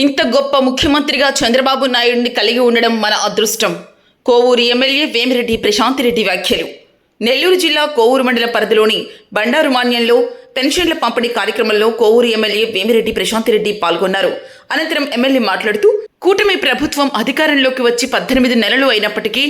ఇంత గొప్ప ముఖ్యమంత్రిగా చంద్రబాబు నాయుడిని కలిగి ఉండడం మన అదృష్టం. కోవూరు ఎమ్మెల్యే వేమిరెడ్డి ప్రశాంత్ రెడ్డి వ్యాఖ్యలు. నెల్లూరు జిల్లా కోవూరు మండల పరిధిలోని బండారు మాన్యంలో పెన్షన్ల పంపిణీ కార్యక్రమంలో కోవూరు ఎమ్మెల్యే వేమిరెడ్డి ప్రశాంత్ రెడ్డి పాల్గొన్నారు. అనంతరం ఎమ్మెల్యే మాట్లాడుతూ కూటమి ప్రభుత్వం అధికారంలోకి వచ్చి పద్దెనిమిది నెలలు అయినప్పటికీ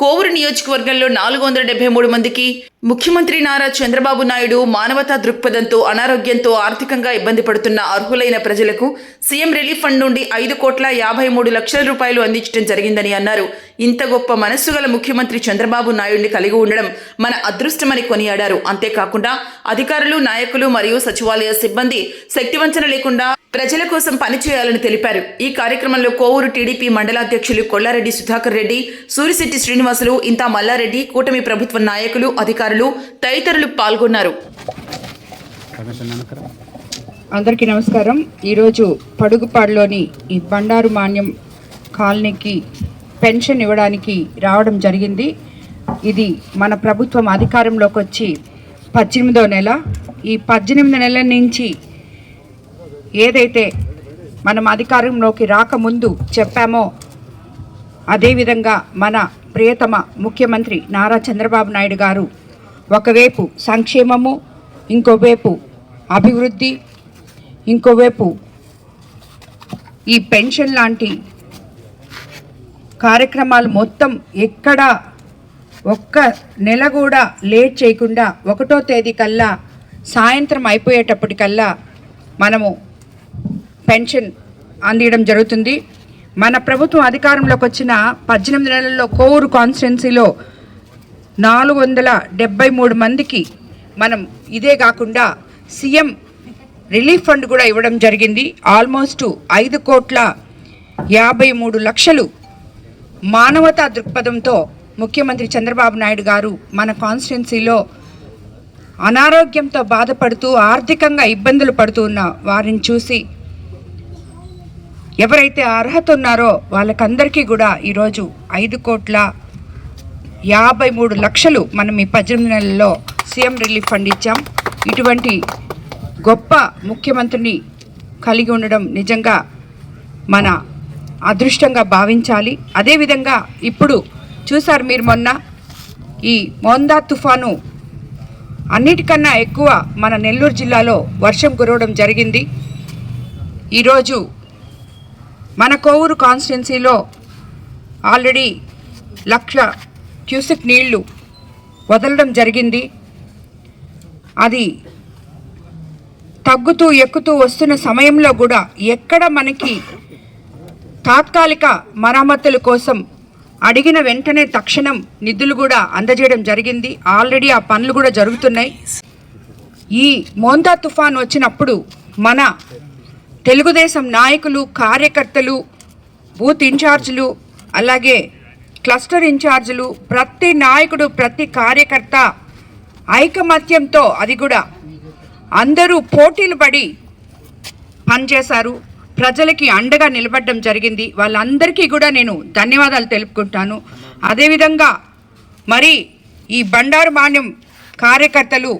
కోవూరు నియోజకవర్గంలో నాలుగు వందల డెబ్బై మూడు మందికి ముఖ్యమంత్రి నారా చంద్రబాబు నాయుడు మానవతా దృక్పథంతో అనారోగ్యంతో ఆర్థికంగా ఇబ్బంది పడుతున్న అర్హులైన ప్రజలకు సీఎం రిలీఫ్ ఫండ్ నుండి ఐదు కోట్ల యాభై మూడు లక్షల రూపాయలు అందించడం జరిగిందని అన్నారు. ఇంత గొప్ప మనస్సు గల ముఖ్యమంత్రి చంద్రబాబు నాయుడిని కలిగి ఉండడం మన అదృష్టమని కొనియాడారు. అంతేకాకుండా అధికారులు నాయకులు మరియు సచివాలయ సిబ్బంది శక్తివంచన లేకుండా ప్రజల కోసం పనిచేయాలని తెలిపారు. ఈ కార్యక్రమంలో కోవూరు టీడీపీ మండలాధ్యక్షులు కొల్లారెడ్డి సుధాకర్ రెడ్డి సూరిశెట్టి శ్రీనివాసులు ఇంతా మల్లారెడ్డి కూటమి ప్రభుత్వ నాయకులు అధికారులు తదితరులు పాల్గొన్నారు. అందరికీ నమస్కారం. ఈరోజు పడుగుపాడులోని ఈ బండారు మాన్యం కాలనీకి పెన్షన్ ఇవ్వడానికి రావడం జరిగింది. ఇది మన ప్రభుత్వం అధికారంలోకి వచ్చి పద్దెనిమిదో నెల. ఈ పద్దెనిమిది నెలల నుంచి ఏదైతే మనం అధికారంలోకి రాకముందు చెప్పామో అదేవిధంగా మన ప్రియతమ ముఖ్యమంత్రి నారా చంద్రబాబు నాయుడు గారు ఒకవైపు సంక్షేమము ఇంకోవైపు అభివృద్ధి ఇంకోవైపు ఈ పెన్షన్ లాంటి కార్యక్రమాలు మొత్తం ఎక్కడ ఒక్క నెల కూడా లేట్ చేయకుండా ఒకటో తేదీ కల్లా సాయంత్రం అయిపోయేటప్పటికల్లా మనము పెన్షన్ అందియడం జరుగుతుంది. మన ప్రభుత్వం అధికారంలోకి వచ్చిన పద్దెనిమిది నెలల్లో కోవూరు కాన్స్టిట్యున్సీలో నాలుగు వందల డెబ్బై మూడు మందికి మనం ఇదే కాకుండా సీఎం రిలీఫ్ ఫండ్ కూడా ఇవ్వడం జరిగింది. ఆల్మోస్ట్ ఐదు కోట్ల యాభై మూడు లక్షలు మానవతా దృక్పథంతో ముఖ్యమంత్రి చంద్రబాబు నాయుడు గారు మన కాన్స్టిట్యున్సీలో అనారోగ్యంతో బాధపడుతూ ఆర్థికంగా ఇబ్బందులు పడుతూ ఉన్న వారిని చూసి ఎవరైతే అర్హత ఉన్నారో వాళ్ళకందరికీ కూడా ఈరోజు ఐదు కోట్ల యాభై మూడు లక్షలు మనం ఈ పద్దెనిమిది నెలల్లో సీఎం రిలీఫ్ ఫండ్ ఇచ్చాం. ఇటువంటి గొప్ప ముఖ్యమంత్రిని కలిగి ఉండడం నిజంగా మన అదృష్టంగా భావించాలి. అదేవిధంగా ఇప్పుడు చూసారు మీరు మొన్న ఈ మోందా తుఫాను అన్నిటికన్నా ఎక్కువ మన నెల్లూరు జిల్లాలో వర్షం కురవడం జరిగింది. ఈరోజు మన కోవూరు కాన్స్టిట్యున్సీలో ఆల్రెడీ లక్ష క్యూసెక్ నీళ్ళు వదలడం జరిగింది. అది తగ్గుతూ ఎక్కుతూ వస్తున్న సమయంలో కూడా ఎక్కడ మనకి తాత్కాలిక మరమ్మతుల కోసం అడిగిన వెంటనే తక్షణం నిధులు కూడా అందజేయడం జరిగింది. ఆల్రెడీ ఆ పనులు కూడా జరుగుతున్నాయి. ఈ మోందా తుఫాన్ వచ్చినప్పుడు మన తెలుగుదేశం నాయకులు కార్యకర్తలు బూత్ ఇన్ఛార్జీలు అలాగే క్లస్టర్ ఇన్ఛార్జీలు ప్రతి నాయకుడు ప్రతి కార్యకర్త ఐకమత్యంతో అది కూడా అందరూ పోటీలు పడి పనిచేశారు. ప్రజలకి అండగా నిలబడడం జరిగింది. వాళ్ళందరికీ కూడా నేను ధన్యవాదాలు తెలుపుకుంటాను. అదేవిధంగా మరి ఈ బండారు మాన్యం కార్యకర్తలు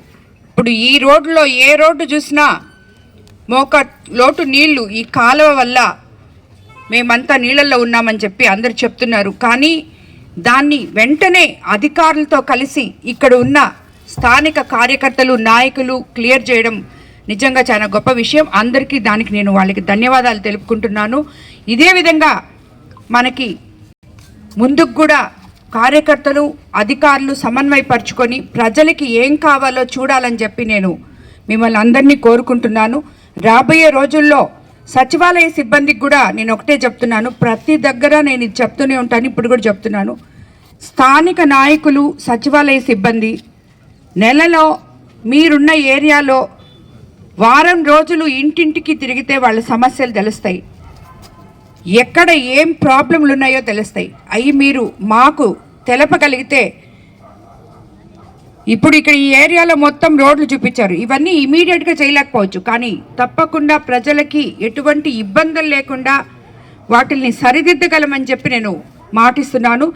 ఇప్పుడు ఈ రోడ్లో ఏ రోడ్డు చూసినా మోక లోటు నీళ్ళు ఈ కాలువ వల్ల మేమంతా నీళ్ళల్లో ఉన్నామని చెప్పి అందరు చెప్తున్నారు. కానీ దాన్ని వెంటనే అధికారులతో కలిసి ఇక్కడ ఉన్న స్థానిక కార్యకర్తలు నాయకులు క్లియర్ చేయడం నిజంగా చాలా గొప్ప విషయం. అందరికీ దానికి నేను వాళ్ళకి ధన్యవాదాలు తెలుపుకుంటున్నాను. ఇదే విధంగా మనకి ముందుకు కూడా కార్యకర్తలు అధికారులు సమన్వయపరుచుకొని ప్రజలకి ఏం కావాలో చూడాలని చెప్పి నేను మిమ్మల్ని అందరినీ కోరుకుంటున్నాను. రాబోయే రోజుల్లో సచివాలయ సిబ్బందికి కూడా నేను ఒకటే చెప్తున్నాను. ప్రతి దగ్గర నేను ఇది చెప్తూనే ఉంటాను ఇప్పుడు కూడా చెప్తున్నాను. స్థానిక నాయకులు సచివాలయ సిబ్బంది నెలలో మీరున్న ఏరియాలో వారం రోజులు ఇంటింటికి తిరిగితే వాళ్ళ సమస్యలు తెలుస్తాయి. ఎక్కడ ఏం ప్రాబ్లంలు ఉన్నాయో తెలుస్తాయి. అవి మీరు మాకు తెలపగలిగితే ఇప్పుడు ఇక్కడ ఈ ఏరియాలో మొత్తం రోడ్లు చూపించారు. ఇవన్నీ ఇమీడియట్గా చేయలేకపోవచ్చు. కానీ తప్పకుండా ప్రజలకి ఎటువంటి ఇబ్బందులు లేకుండా వాటిల్ని సరిదిద్దగలమని చెప్పి నేను మాటిస్తున్నాను.